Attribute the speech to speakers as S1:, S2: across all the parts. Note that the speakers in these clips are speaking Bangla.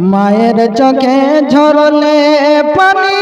S1: মায়ের চোখে ঝরলে পানি,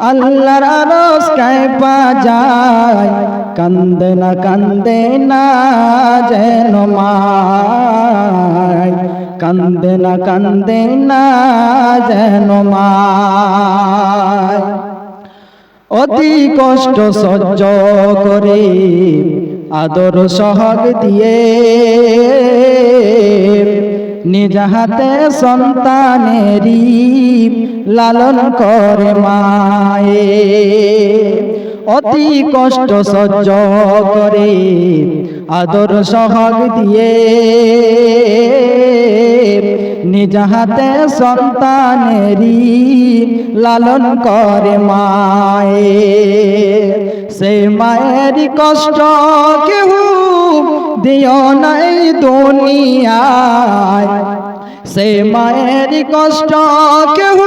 S1: আল্লাহর আরস কায় পা যায়। কান্দে না কান্দে না যেন মায়। কান্দে না কান্দে না যেন মায়। অতি কষ্ট সহ্য করে আদর সহগ দিয়ে নিজ হাতে সন্তানেরই লালন করে মায়ে। অতি কষ্ট সহ্য করে, আদর সহগ দিয়ে। নিজ হাতে সন্তানেরই লালন করে মায়ে। সে মায়ের কষ্ট কেউ দিও নাই দুনিয়ায়। সে মায়ের কষ্ট কেহ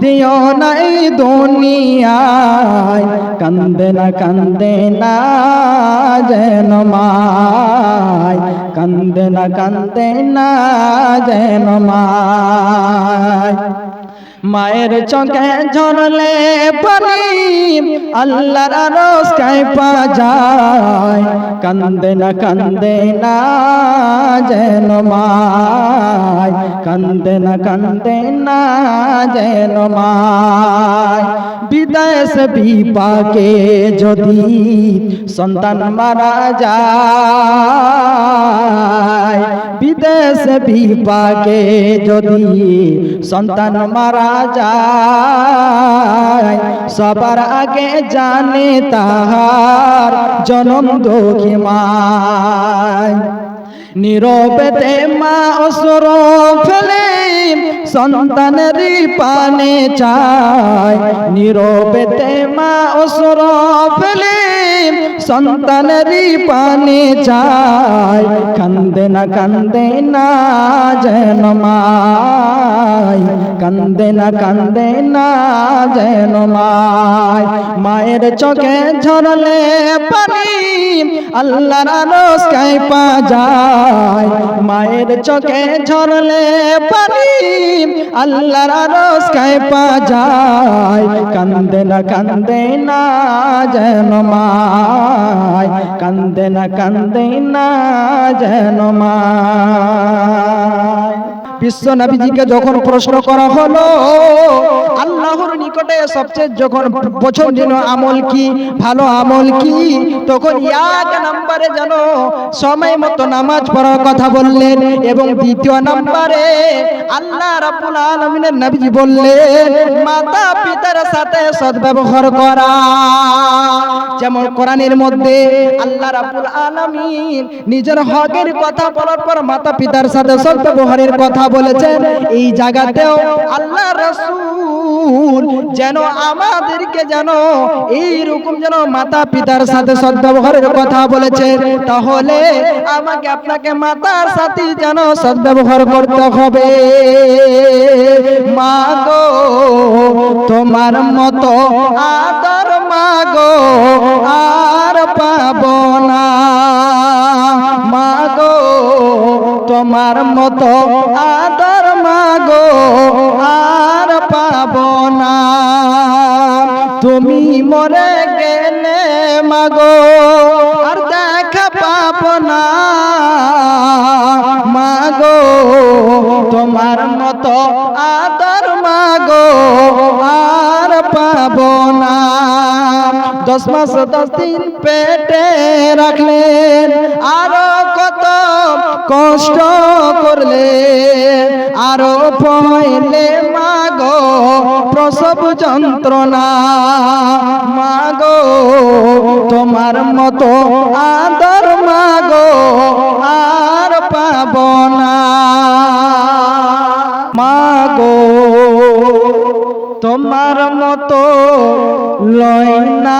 S1: দিও নাই দুনিয়ায়। কান্দে না কান্দে না যেন মায়। কান্দে না কান্দে না যেন মায়। মায়ের চোখে ঝরলে পানি, আল্লাহর আরস পা যায়। কান্দে না কান্দে না যেন মায়। কান্দে না কান্দে না যেন মায়। বিদেশ বিপাকে যদি সন্তান মারা যায় বিদেশ বিপাকে যদি সন্তান মারা যায়। সবার আগে জানে তাহার জনম দুঃখী মায়। নীরবেতে মা অসুর ফেলে সন্তানের পানে চায়। নীরবেতে মা অসুর ফেলে সন্তানের পানে যায়। কান্দে না কান্দে না যেন মায়। কান্দে না কান্দে না যেন মায়। মায়ের চোখে ঝরলে পানি আল্লাহর আরস পা যায়। মায়ের চোখে ঝরলে পানি আল্লাহর আরস পা যায়। কান্দে না কান্দে না যেন মায়, কান্দে না কান্দে না যেন মায়। বিশ্ব নবীজিকে যখন প্রশ্ন করা হলো আল্লাহর নিকটে সবচেয়ে যখন পছন্দনীয় আমল কি, ভালো আমল কি, তখন এক নম্বরে যেন সময় মতো নামাজ পড়ার কথা বললেন এবং দ্বিতীয় নম্বরে আল্লাহ রাব্বুল আলামিনের নবীজি বললেন, মাতা পিতার সাথে সদ্ব্যবহার করা। যেমন কোরআনের মধ্যে আল্লাহ রাব্বুল আলামিন নিজের হকের কথা বলার পর মাতা পিতার সাথে সদ্ব্যবহারের কথা বলেছেন। এই জায়গাতেও আল্লাহ রাসূল যেন আমাদেরকে যেন এই রকম যেন মাতা পিতার সাথে সদ্ব্যবহারের কথা বলেছেন তাহলে আমাকে আপনাকে মাতার সাথে যেন সদ্ব্যবহার করতে হবে। মা গো, তোমার মতো আদর মাগো আর পাব না। মাগো তোমার মতো আদর দশ দিন পেটে রাখলেন, আরও কত কষ্ট করলে আরও পয়লে মাগো প্রসব যন্ত্রণা, মাগো তোমার মতো আদর মাগো আর পাব না, মাগো তোমার মতো লয় না।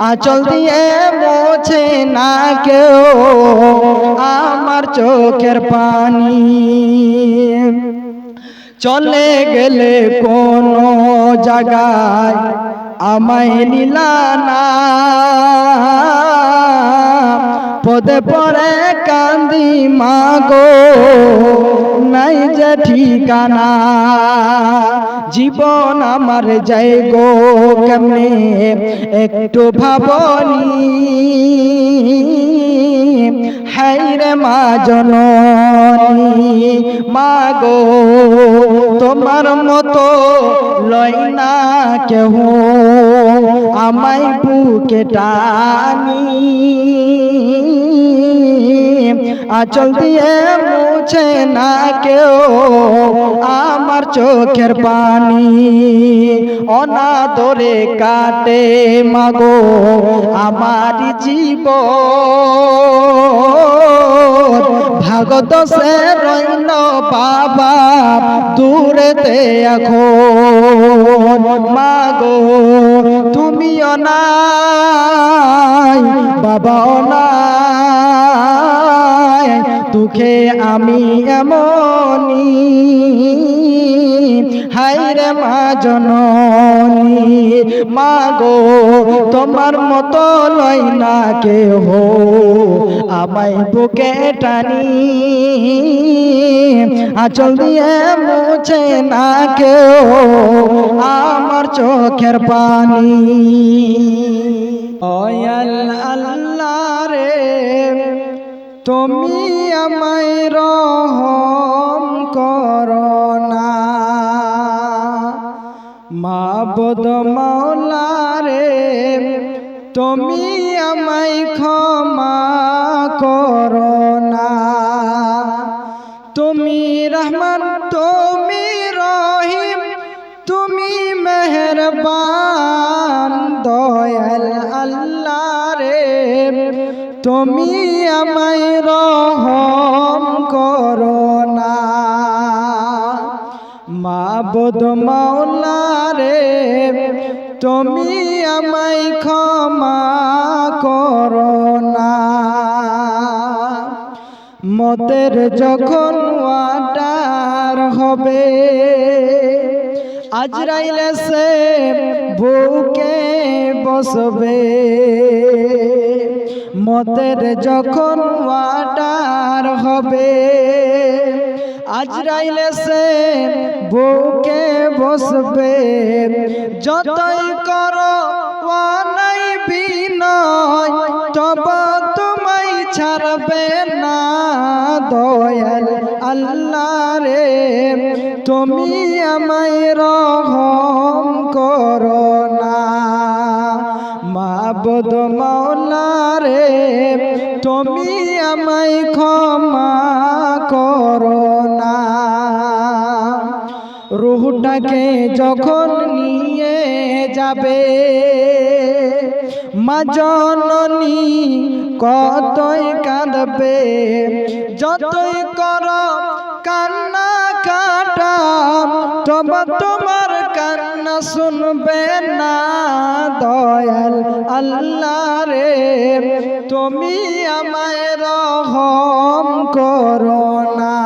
S1: আচল দিয়ে মোছে না কেউ আমার চোখের পানি। চলে গেলে কোন জায়গায় আমায় নিলানা পদে পরে কান্দি, মাগো, নাই যে ঠিকানা। জীবন আমার যাই গো, কেমনে একটু ভাবনি? হাইরে মা জননী মা গো তোমার মতো লয় না কেহ। আমায় বুকে টানি। আচল দিয়ে মুছে না কেউ আমার চোখের পানি। অনাদরে কাটে মাগো আমার জীব ভাগত সে রইল বাবা দূরেতে এখন। মাগো তুমিও নাই, বাবাও নাই। দুঃখে আমি এমনি হাইরে মা জননী, মা গো, তোমার মতো লয় না কেহ। আমায় বুকে টানি, আচল দিয়ে মুছে না কেউ আমার চোখের পানি। অয়াল আল্লাহ তুমি আমায় রহম করো না। মাবদ মাওলা রে তুমি আমায় ক্ষমা করো না। তুমি রহমান, তুমি রহিম, তুমি মেহরবান, দয়াল আল্লাহ রে। তুমি আমায় রহম করো না। মাবুদ মাওলা রে, তুমি আমায় ক্ষমা করো না। মতের যখন ওয়াটার হবে, আজরাইলে সে বুকে বসবে। মতের যখন ওয়াটার হবে, আজরাইলে সে বুকে বসবে, যতই করো ওয়ানাই বিনয়, তব তোমায় ছাড়বে না দয়াল আল্লাহ রে তুমি আমায় রহম করো না মাবুদ মাওলা রে তুমি আমায় ক্ষমা করো না। রুহটাকে যখন নিয়ে যাবে, মা জননী কতই কাঁদবে, যতই কর কান্না কাটা, তব তোমার কান্না শুনবে না। আল্লাহ রে তুমি আমায় রহম করো না।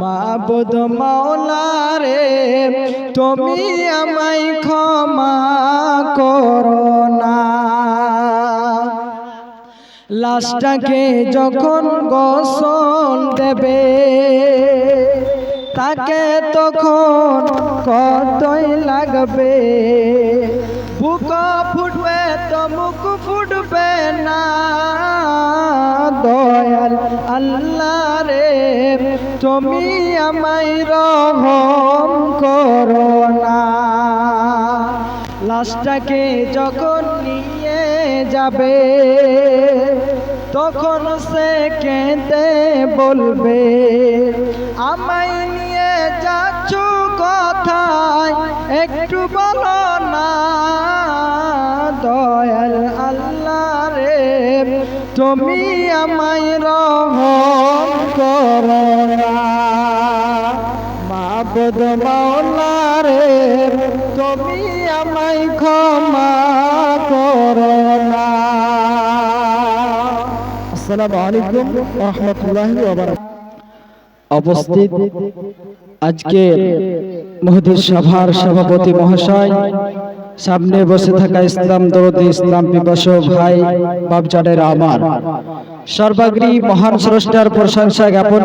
S1: মাবুদ মাওলা রে তুমি আমায় ক্ষমা করো না। লাশটাকে যখন গোসল দেবে, তাকে তখন কতই লাগবে? বুক মুখ ফুটবে না। দয়াল আল্লাহ রে, তুমি আমায় রহম করো না। লাশটাকে যখন নিয়ে যাবে, তখন সে কেঁদে বলবে, আমায় নিয়ে যাচ্ছ কথায় একটু বলো না। তুমি আমায় রহম করো মাবুদ তুমি আমায় ক্ষমা করো আসসালামু আলাইকুম রাহমাতুল্লাহি অবস্থিত আজকে মহদির সভার সভাপতি মহাশয়, সামনে বসে থাকা ইসলাম দরদি, ইসলাম পিপাস ভাই বাবজানের আমার। সর্বাগ্রী মহান স্রষ্টার প্রশংসা জ্ঞাপন